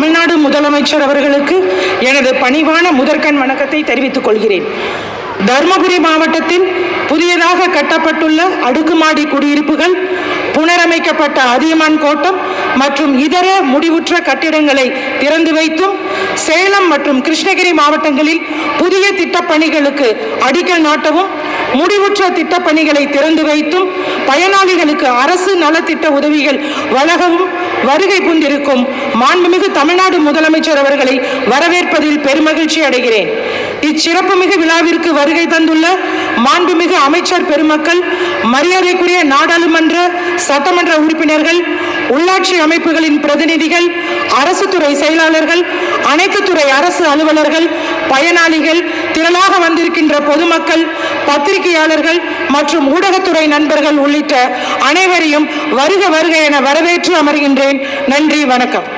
தமிழ்நாடு முதலமைச்சர் அவர்களுக்கு எனது பணிவான முதற்கண் வணக்கத்தை தெரிவித்துக் கொள்கிறேன். தருமபுரி மாவட்டத்தில் புதியதாக கட்டப்பட்டுள்ள அடுக்குமாடி குடியிருப்புகள் புனரமைக்கப்பட்ட அதியமான் கோட்டம் மற்றும் இதர முடிவுற்ற கட்டிடங்களை திறந்து வைத்தும் சேலம் மற்றும் கிருஷ்ணகிரி மாவட்டங்களில் புதிய திட்டப்பணிகளுக்கு அடிக்கல் நாட்டவும் முடிவுற்ற திட்டப்பணிகளை திறந்து வைத்தும் பயனாளிகளுக்கு அரசு நலத்திட்ட உதவிகள் வழங்கவும் வருகை புந்திருக்கும் மாண்புமிகு தமிழ்நாடு முதலமைச்சர் அவர்களை வரவேற்பதில் பெருமகிழ்ச்சி அடைகிறேன். இச்சிறப்புமிகு விழாவிற்கு வருகை தந்துள்ள மாண்புமிகு அமைச்சர் பெருமக்கள் மரியாதைக்குரிய நாடாளுமன்ற சட்டமன்ற உறுப்பினர்கள் உள்ளாட்சி அமைப்புகளின் பிரதிநிதிகள் அரசு துறை செயலாளர்கள் அனைத்து துறை அரசு அலுவலர்கள் பயனாளிகள் திரளாக வந்திருக்கின்ற பொதுமக்கள் பத்திரிகையாளர்கள் மற்றும் ஊடகத்துறை நண்பர்கள் உள்ளிட்ட அனைவரையும் வருக வருக என வரவேற்று அமர்கின்றேன். நன்றி வணக்கம்.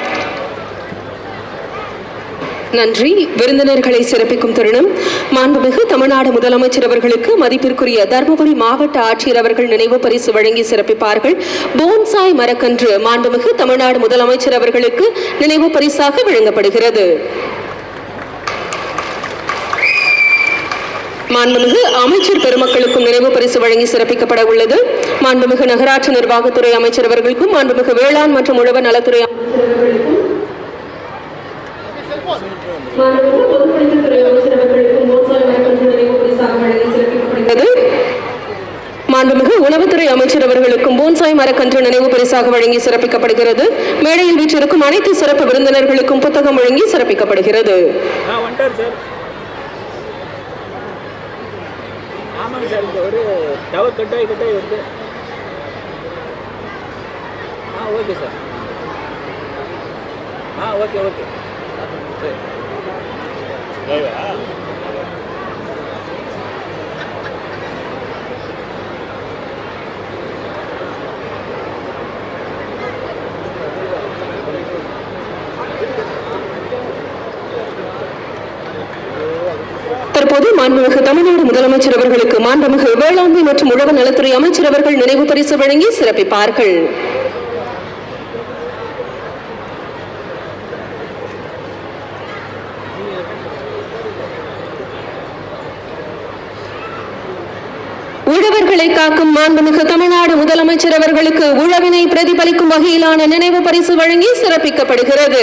நன்றி. விருந்தினர்களை சிறப்பிக்கும் தருணம். மாண்புமிகு தமிழ்நாடு முதலமைச்சர் அவர்களுக்கு மதிப்பிற்குரிய தருமபுரி மாவட்ட ஆட்சியர் அவர்கள் நினைவு பரிசு வழங்கி சிறப்பிப்பார்கள். போன்சாய் மரக்கன்று மாண்புமிகு தமிழ்நாடு முதலமைச்சர் அவர்களுக்கு நினைவு பரிசாக வழங்கப்படுகிறது. மாண்புமிகு அமைச்சர் பெருமக்களுக்கும் நினைவு பரிசு வழங்கி சிறப்பிக்கப்பட உள்ளது. மாண்புமிகு நகராட்சி நிர்வாகத்துறை அமைச்சர் அவர்களுக்கும் மாண்புமிகு வேளாண் மற்றும் உழவர் நலத்துறை அமைச்சர் மாண்புமிகு பொதுப்பணித்துறை அமைச்சர் அவர்களுக்கும் போன்சாய் மரக்கன்று நினைவு பரிசாக வழங்கி சிறப்பிக்கப்படுகிறது. மாண்புமிகு உணவுத்துறை அமைச்சர் அவர்களுக்கும் போன்சாய் மரக்கன்று நினைவு பரிசாக வழங்கி சிறப்பிக்கப்படுகிறது. மேடையில் வீற்றிருக்கும் அனைத்து சிறப்பு விருந்தினர்களுக்கும் புத்தகம் வழங்கி சிறப்பிக்கப்படுகிறது. Okay sir. ஆ ஓகே ஓகே. சரி தற்போது மாண்புமிகு தமிழ்நாடு முதலமைச்சர் அவர்களுக்கு மாண்புமிகு வேளாண்மை மற்றும் உழவு நலத்துறை அமைச்சர் அவர்கள் நினைவு பரிசு வழங்கி சிறப்பிப்பார்கள். உழவர்களை காக்கும் மாண்புமிகு தமிழ்நாடு முதலமைச்சர் அவர்களுக்கு உழவினை பிரதிபலிக்கும் வகையிலான நினைவு பரிசு வழங்கி சிறப்பிக்கப்படுகிறது.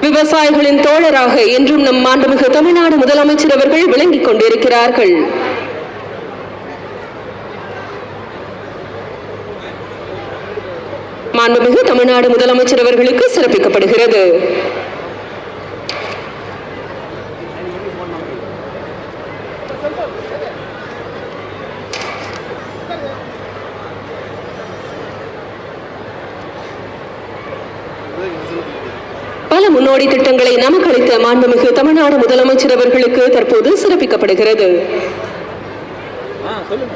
விவசாயிகளின் தோழராக என்றும் நம் மாண்புமிகு தமிழ்நாடு முதலமைச்சர் அவர்கள் விளங்கிக் கொண்டிருக்கிறார்கள். மாண்புமிகு தமிழ்நாடு முதலமைச்சர் அவர்களுக்கு சிறப்பிக்கப்படுகிறது. பல முன்னோடி திட்டங்களை நமக்கு அளித்த மாண்புமிகு தமிழ்நாடு முதலமைச்சர் அவர்களுக்கு தற்போது சிறப்பிக்கப்படுகிறது. சொல்லுங்க.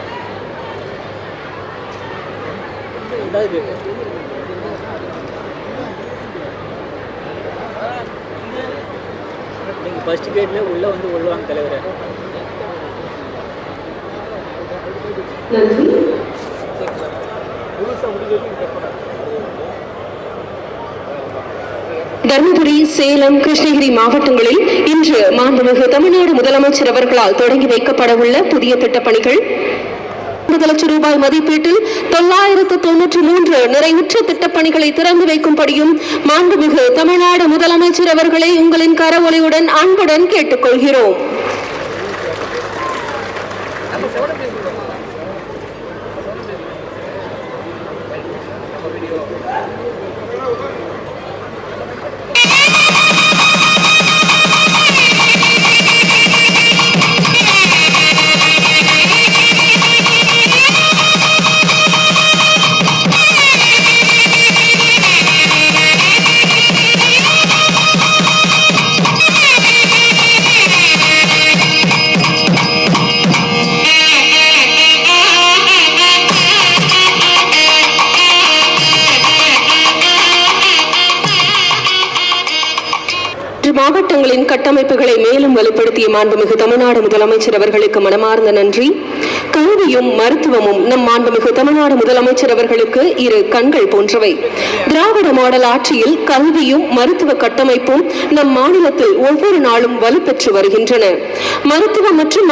ரெண்டாவது ஃபர்ஸ்ட் கேட்டில் உள்ளே வந்து உள்ளவாங்க தலைவரை. தருமபுரி சேலம் கிருஷ்ணகிரி மாவட்டங்களில் இன்று மாண்புமிகு தமிழ்நாடு முதலமைச்சர் அவர்களால் தொடங்கி வைக்கப்பட உள்ள புதிய திட்டப்பணிகள் ஐம்பது லட்சம் ரூபாய் மதிப்பீட்டில் தொள்ளாயிரத்து தொன்னூற்றி மூன்று நிறைவுற்ற திட்டப்பணிகளை திறந்து வைக்கும்படியும் மாண்புமிகு தமிழ்நாடு முதலமைச்சர் அவர்களை உங்களின் கரவொலியுடன் அன்புடன் கேட்டுக்கொள்கிறோம். மாவட்டங்களின் கட்டமைப்புகளை மேலும் வலுப்படுத்திய மாண்புமிகு தமிழ்நாடு முதலமைச்சர் அவர்களுக்கு மனமார்ந்த நன்றி. கல்வியும் மருத்துவமும் நம் மாண்புமிகு தமிழ்நாடு முதலமைச்சர் அவர்களுக்கு இரு கண்கள் போன்றவை. திராவிட மாடல் ஆட்சியில் கல்வியும் மருத்துவ கட்டமைப்பும் நம் மாநிலத்தில் ஒவ்வொரு நாளும் வலுப்பெற்று வருகின்றன. மருத்துவம் மற்றும்